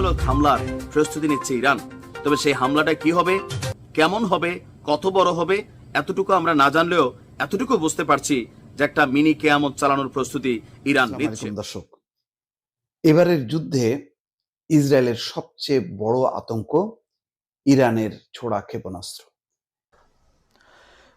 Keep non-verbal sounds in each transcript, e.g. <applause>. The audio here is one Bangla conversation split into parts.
প্রতিশোধমূলক হামলার প্রস্তুতি নিচ্ছে ইরান। তবে সেই হামলাটা কি হবে কেমন হবে কত বড় হবে এতটুকু আমরা না জানলেও এতটুকু বুঝতে পারছি যে একটা মিনি কেয়ামত চালানোর প্রস্তুতি ইরান নিচ্ছে। দর্শক এবারের যুদ্ধে ইসরায়েলের সবচেয়ে বড় আতঙ্ক ইরানের ছোড়া ক্ষেপণাস্ত্র।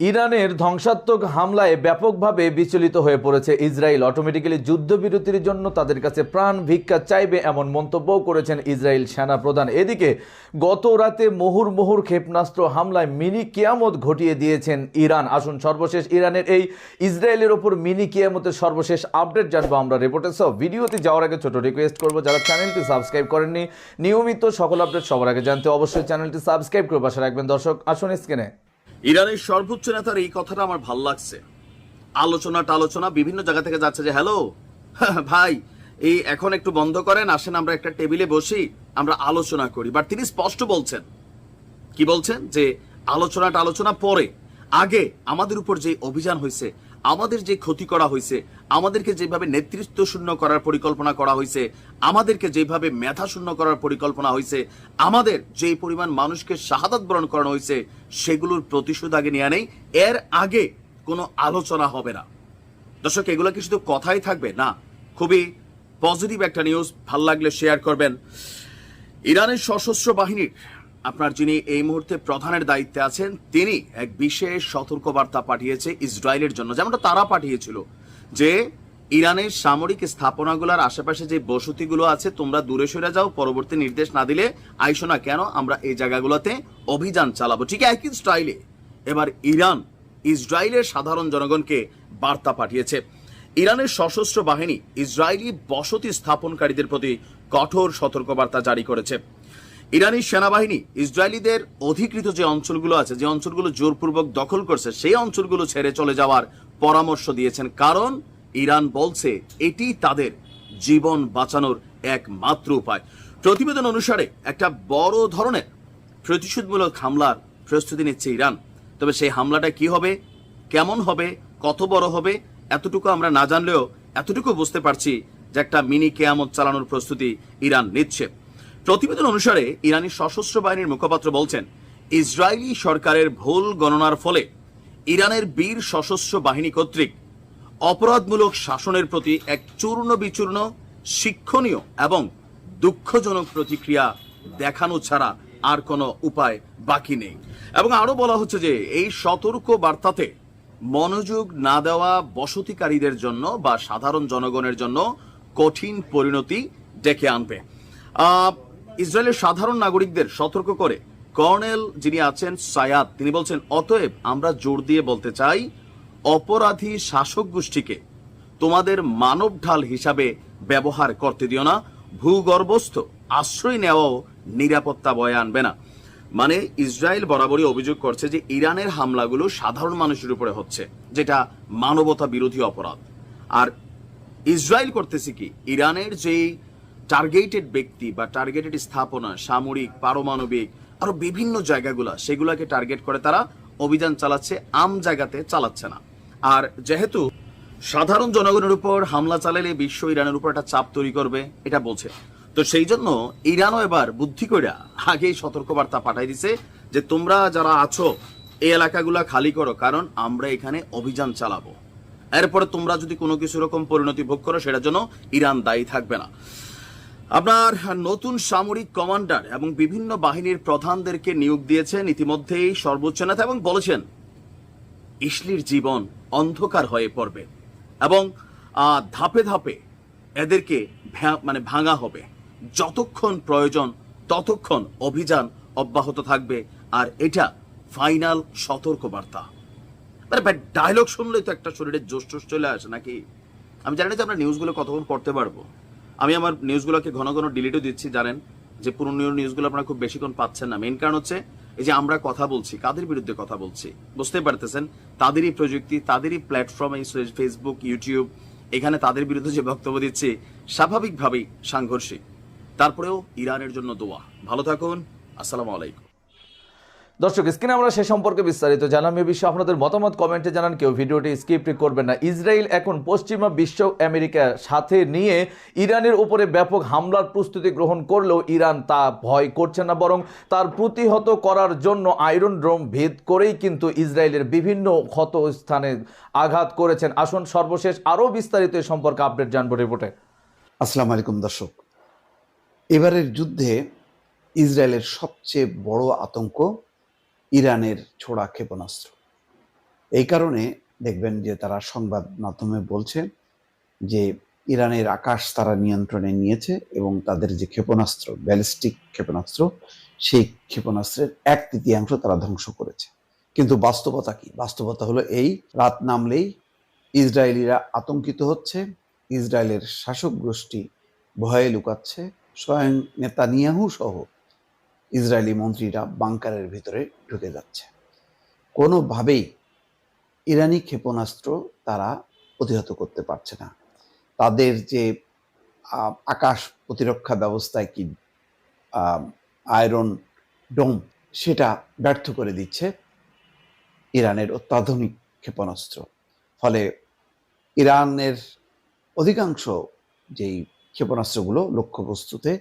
ইরানের ধ্বংসাত্মক হামলায় ব্যাপকভাবে বিচলিত হয়ে পড়েছে ইসরায়েল। অটোমেটিক্যালি যুদ্ধবিরতির জন্য তাদের কাছে প্রাণ ভিক্ষা চাইবে এমন মন্তব্যও করেছেন ইসরায়েল সেনা প্রধান এদিকে গত রাতে মুহুর মুহুর ক্ষেপণাস্ত্র হামলায় মিনি কিয়ামত ঘটিয়ে দিয়েছেন ইরান। আসুন সর্বশেষ ইরানের এই ইসরায়েলের ওপর মিনি কিয়ামতের সর্বশেষ আপডেট জানব আমরা রিপোর্টে সব ভিডিওতে যাওয়ার আগে ছোট রিকোয়েস্ট করব, যারা চ্যানেলটি সাবস্ক্রাইব করেননি, নিয়মিত সকল আপডেট সবার আগে জানতে অবশ্যই চ্যানেলটি সাবস্ক্রাইব করে পাশে রাখবেন। দর্শক, আসুন স্ক্রিনে ইরানের সর্বোচ্চ নেতার এই কথাটা আমার ভালো লাগছে। আলোচনা টালোচনা বিভিন্ন জায়গা থেকে যাচ্ছে যে, হ্যালো, <laughs> ভাই, এই এখন একটু বন্ধ করেন, আসেন আমরা একটা টেবিলে বসি, আমরা আলোচনা করি। বাট তিনি স্পষ্ট বলছেন, কি বলছেন? যে আলোচনাটা আলোচনা পরে, আগে আমাদের উপর যে অভিযান হয়েছে আমাদের যে ক্ষতি করা হয়েছে, আমাদেরকে যেভাবে নেতৃত্ব শূন্য করার পরিকল্পনা করা হয়েছে, আমাদেরকে যেভাবে মেধা শূন্য করার পরিকল্পনা হয়েছে, আমাদের যে পরিমাণ মানুষকে শাহাদাত বরণ করানো হয়েছে, সেগুলোর প্রতিশোধ আগে নেওয়া নেই। এর আগে কোনো আলোচনা হবে না। দর্শক, এগুলো কি শুধু কথাই থাকবে? না, খুবই পজিটিভ একটা নিউজ ভালো লাগলে শেয়ার করবেন। ইরানের সশস্ত্র বাহিনীর আপনার যিনি এই মুহূর্তে প্রধানের দায়িত্বে আছেন, তিনি এক বিশেষ সতর্কবার্তা পাঠিয়েছে ইসরায়েলের জন্য। যেমনটা তারা পাঠিয়েছিল যে, ইরানের সামরিক স্থাপনাগুলোর আশেপাশে যে বসতিগুলো আছে, তোমরা দূরে সরে যাও, পরবর্তী নির্দেশ না দিলে আইসো না কেন, আমরা এই জায়গাগুলোতে অভিযান চালাবো। ঠিক একই স্টাইলে এবার ইরান ইসরায়েলের সাধারণ জনগণকে বার্তা পাঠিয়েছে। ইরানের সশস্ত্র বাহিনী ইসরায়েলি বসতি স্থাপনকারীদের প্রতি কঠোর সতর্কবার্তা জারি করেছে। ইরানি সেনাবাহিনী ইসরায়েলিদের অধিকৃত যে অঞ্চলগুলো আছে, যে অঞ্চলগুলো জোরপূর্বক দখল করছে, সেই অঞ্চলগুলো ছেড়ে চলে যাওয়ার পরামর্শ দিয়েছেন। কারণ ইরান বলছে, এটি তাদের জীবন বাঁচানোর একমাত্র উপায়। প্রতিবেদন অনুসারে একটা বড় ধরনের প্রতিশোধমূলক হামলার প্রস্তুতি নিচ্ছে ইরান। তবে সেই হামলাটা কি হবে, কেমন হবে, কত বড় হবে, এতটুকু আমরা না জানলেও এতটুকু বুঝতে পারছি যে একটা মিনি কেয়ামত চালানোর প্রস্তুতি ইরান নিচ্ছে। প্রতিবেদন অনুসারে ইরানি সশস্ত্র বাহিনীর মুখপাত্র বলছেন, ইসরায়েলি সরকারের ভুল গণনার ফলে ইরানের বীর সশস্ত্র বাহিনী কর্তৃক অপরাধমূলক শাসনের প্রতি এক চূর্ণ বিচূর্ণ শিক্ষণীয় এবং দুঃখজনক প্রতিক্রিয়া দেখানো ছাড়া আর কোনো উপায় বাকি নেই। এবং আরও বলা হচ্ছে যে, এই সতর্ক বার্তাতে মনোযোগ না দেওয়া বসতিকারীদের জন্য বা সাধারণ জনগণের জন্য কঠিন পরিণতি ডেকে আনবে। ইসরায়েলের সাধারণ নাগরিকদের সতর্ক করে। কর্নেল যিনি আছেন সায়াদ, তিনি বলছেন, অতএব আমরা জোর দিয়ে বলতে চাই, অপরাধী শাসক গোষ্ঠীকে তোমাদের মানব ঢাল হিসাবে ব্যবহার করতে দিও না। ভূগর্ভস্থ আশ্রয় নেওয়াও নিরাপত্তা বয়ে আনবে না। মানে ইসরায়েল বরাবরই অভিযোগ করছে যে ইরানের হামলাগুলো সাধারণ মানুষের উপরে হচ্ছে, যেটা মানবতা বিরোধী অপরাধ। আর ইসরায়েল করতেছে কি? ইরানের যেই টার্গেটেড ব্যক্তি বা টার্গেটেড স্থাপনা, সামরিক, পারমাণবিক, আরও বিভিন্ন জায়গাগুলো, সেগুলোকে টার্গেট করে তারা অভিযান চালাচ্ছে, আম জায়গাতে চালাচ্ছে না। আর যেহেতু সাধারণ জনগণের উপর হামলা চালালে বিশ্ব ইরানের উপর একটা চাপ তৈরি করবে, এটা বলছে। তো সেই জন্য ইরানও এবার বুদ্ধি কইরা আগেই সতর্কবার্তা পাঠাই দিছে যে তোমরা যারা আছো, এই এলাকাগুলা খালি করো, কারণ আমরা এখানে অভিযান চালাবো। এরপরে তোমরা যদি কোনো কিছু রকম পরিণতি ভোগ করো, সেটার জন্য ইরান দায়ী থাকবে না। আপনার নতুন সামরিক কমান্ডার এবং বিভিন্ন বাহিনীর প্রধানদেরকে নিয়োগ দিয়েছেন ইতিমধ্যেই সর্বোচ্চ নেতা এবং বলেছেন, ইসলির জীবন অন্ধকার হয়ে পড়বে এবং ধাপে ধাপে এদেরকে মানে ভাঙা হবে। যতক্ষণ প্রয়োজন, ততক্ষণ অভিযান অব্যাহত থাকবে। আর এটা ফাইনাল সতর্কবার্তা। মানে ডায়লগ শুনলে তো একটা শরীরে জোশ চলে আসে নাকি? আমি জানি না যে আমরা নিউজগুলো কতক্ষণ করতে পারব। আমি আমার নিউজগুলোকে ঘন ঘন ডিলিটও দিচ্ছি, জানেন? যে পুরনো নিউজগুলো আপনারা খুব বেশিক্ষণ পাচ্ছেন না। মেন কারণ হচ্ছে, এই যে আমরা কথা বলছি, কাদের বিরুদ্ধে কথা বলছি? বুঝতে পারতেছেন? তাদেরই প্রযুক্তি, তাদেরই প্ল্যাটফর্ম এই ফেসবুক ইউটিউব এখানে তাদের বিরুদ্ধে যে বক্তব্য দিচ্ছি, স্বাভাবিকভাবেই সাংঘর্ষিক। তারপরেও ইরানের জন্য দোয়া। ভালো থাকুন, আসসালামু আলাইকুম। দর্শক, স্ক্রিনে আমরা সে সম্পর্কে বিস্তারিত জানাম এ বিষয়ে আপনাদের মতামত, কমেন্টে জানান। কেউ ভিডিওটি স্কিপ করবেন না। ইসরায়েল এখন পশ্চিমা বিশ্ব আমেরিকার সাথে নিয়ে ইরানের উপরে ব্যাপক হামলার প্রস্তুতি গ্রহণ করলেও ইরান তা ভয় করছে না, বরং তার প্রতিহত করার জন্য আয়রন ড্রোম ভেদ করেই কিন্তু ইসরায়েলের বিভিন্ন ক্ষত স্থানে আঘাত করেছেন। আসুন, সর্বশেষ আরও বিস্তারিত এ সম্পর্কে আপডেট জানব রিপোর্টে। আসসালামু আলাইকুম, দর্শক। এবারের যুদ্ধে ইসরায়েলের সবচেয়ে বড় আতঙ্ক ইরানের ছোড়া ক্ষেপণাস্ত্র। এই কারণে দেখবেন যে তারা সংবাদ মাধ্যমে বলছে যে ইরানের আকাশ তারা নিয়ন্ত্রণে নিয়েছে এবং তাদের যে ক্ষেপণাস্ত্র, ব্যালিস্টিক ক্ষেপণাস্ত্র, সেই ক্ষেপণাস্ত্রের এক তৃতীয়াংশ তারা ধ্বংস করেছে। কিন্তু বাস্তবতা কি? বাস্তবতা হলো এই, রাত নামলেই ইসরায়েলিরা আতঙ্কিত হচ্ছে, ইসরায়েলের শাসক গোষ্ঠী ভয়ে লুকাচ্ছে, স্বয়ং নেতানিয়াহু সহ ইসরায়েলি মন্ত্রীরা বাংকারের ভিতরে ঢুকে যাচ্ছে। কোনোভাবেই ইরানি ক্ষেপণাস্ত্র তারা প্রতিহত করতে পারছে না। তাদের যে আকাশ প্রতিরক্ষা ব্যবস্থায় কি আয়রন ডোম সেটা ব্যর্থ করে দিচ্ছে ইরানের অত্যাধুনিক ক্ষেপণাস্ত্র। ফলে ইরানের অধিকাংশ যেই ক্ষেপণাস্ত্রগুলো লক্ষ্যবস্তুতে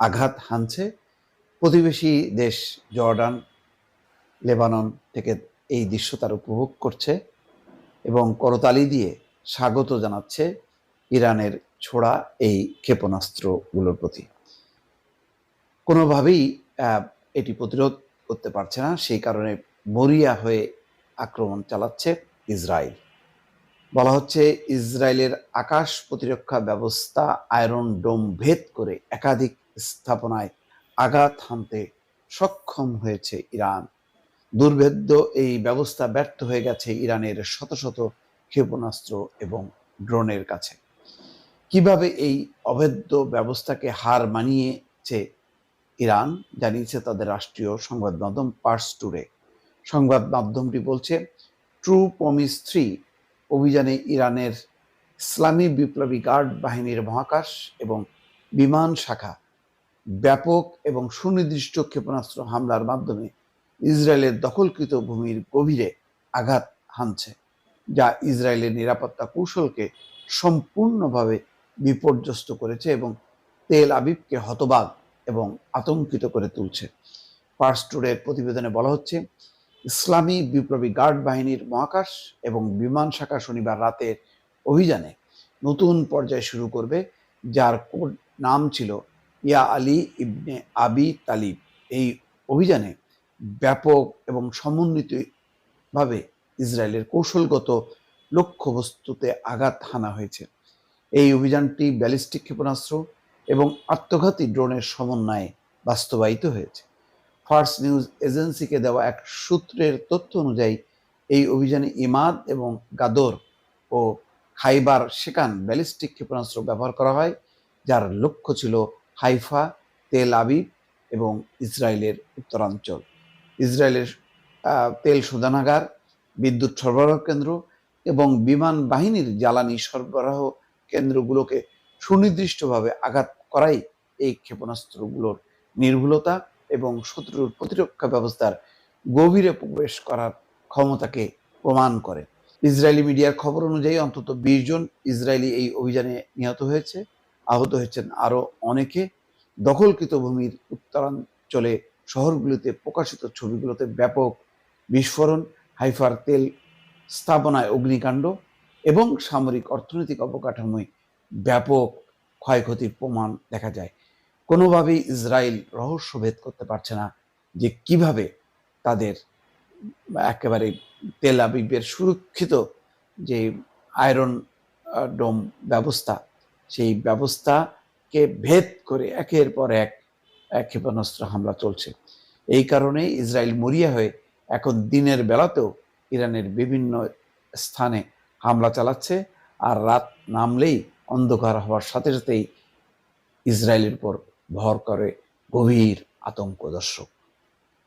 আঘাত হানছে প্রতিবেশী দেশ জর্ডান, লেবানন থেকে এই দৃশ্য তার উপভোগ করছে এবং করতালি দিয়ে স্বাগত জানাচ্ছে ইরানের ছোড়া এই ক্ষেপণাস্ত্রগুলোর প্রতি। কোনোভাবেই এটি প্রতিরোধ করতে পারছে না, সেই কারণে মরিয়া হয়ে আক্রমণ চালাচ্ছে ইসরায়েল। বলা হচ্ছে ইসরায়েলের আকাশ প্রতিরক্ষা ব্যবস্থা আয়রন ডোম ভেদ করে একাধিক স্থাপনায় আঘাত হানতে সক্ষম হয়েছে ইরান। দুর্ভেদ্য এই ব্যবস্থা ব্যর্থ হয়ে গেছে ইরানের শত শত ক্ষেপণাস্ত্র এবং ড্রোনের কাছে। কীভাবে এই অভেদ্য ব্যবস্থাকে হার মানিয়েছে ইরান জানিয়েছে তাদের রাষ্ট্রীয় সংবাদ মাধ্যম পার্স টুরে সংবাদ মাধ্যমটি বলছে, ট্রু প্রমিস থ্রি অভিযানে ইরানের ইসলামী বিপ্লবী গার্ড বাহিনীর মহাকাশ এবং বিমান শাখা ব্যাপক এবং সুনির্দিষ্ট ক্ষেপণাস্ত্র হামলার মাধ্যমে ইসরায়েলের দখলকৃত ভূমির গভীরে আঘাত হানছে, যা ইসরায়েলের নিরাপত্তা কৌশলকে সম্পূর্ণভাবে বিপর্যস্ত করেছে এবং তেল আবিবকে হতবাক এবং আতঙ্কিত করে তুলছে। পার্স টুডের প্রতিবেদনে বলা হচ্ছে, ইসলামী বিপ্লবী গার্ড বাহিনীর মহাকাশ এবং বিমান শাখা শনিবার রাতের অভিযানে নতুন পর্যায়ে শুরু করবে, যার নাম ছিল ইয়া আলী ইবনে আবি তালিব। এই অভিযানে ব্যাপক এবং সমন্বিতভাবে ইসরায়েলের কৌশলগত লক্ষ্যবস্তুতে আঘাত হানা হয়েছে। এই অভিযানটি ব্যালিস্টিক ক্ষেপণাস্ত্র এবং আত্মঘাতী ড্রোনের সমন্বয়ে বাস্তবায়িত হয়েছে। ফার্স্ট নিউজ এজেন্সিকে দেওয়া এক সূত্রের তথ্য অনুযায়ী, এই অভিযানে ইমাদ এবং গাদর ও খাইবার শেকান ব্যালিস্টিক ক্ষেপণাস্ত্র ব্যবহার করা হয়, যার লক্ষ্য ছিল হাইফা, তেল আবিব এবং ইসরায়েলের উত্তরাঞ্চল। ইসরায়েলের তেল শোধনাগার, বিদ্যুৎ সরবরাহ কেন্দ্র এবং বিমান বাহিনীর জ্বালানি সরবরাহ কেন্দ্রগুলোকে সুনির্দিষ্টভাবে আঘাত করাই এই ক্ষেপণাস্ত্রগুলোর নির্ভুলতা এবং শত্রুর প্রতিরক্ষা ব্যবস্থার গভীরে প্রবেশ করার ক্ষমতাকে প্রমাণ করে। ইসরায়েলি মিডিয়ার খবর অনুযায়ী অন্তত বিশ জন ইসরায়েলি এই অভিযানে নিহত হয়েছে। আহত হয়েছেন। আরও অনেকে দখলকৃত ভূমির উত্তরাঞ্চলে শহরগুলিতে প্রকাশিত ছবিগুলোতে ব্যাপক বিস্ফোরণ, হাইফার তেল স্থাপনায় অগ্নিকাণ্ড এবং সামরিক অর্থনৈতিক অবকাঠামোয় ব্যাপক ক্ষয়ক্ষতির প্রমাণ দেখা যায়। কোনোভাবেই ইসরায়েল রহস্য ভেদ করতে পারছে না যে কীভাবে তাদের একেবারে তেল আবিবের সুরক্ষিত যে আয়রন ডোম ব্যবস্থা সেই ব্যবস্থাকে ভেদ করে একের পর এক ক্ষেপণাস্ত্র হামলা চলছে। এই কারণে ইসরায়েল মরিয়া হয়ে এখন দিনের বেলাতেও ইরানের বিভিন্ন স্থানে হামলা চালাচ্ছে আর রাত নামলেই অন্ধকার হওয়ার সাথে সাথেই ইসরায়েলের উপর ভর করে গভীর আতঙ্ক দর্শক।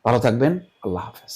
ভালো থাকবেন, আল্লাহ হাফেজ।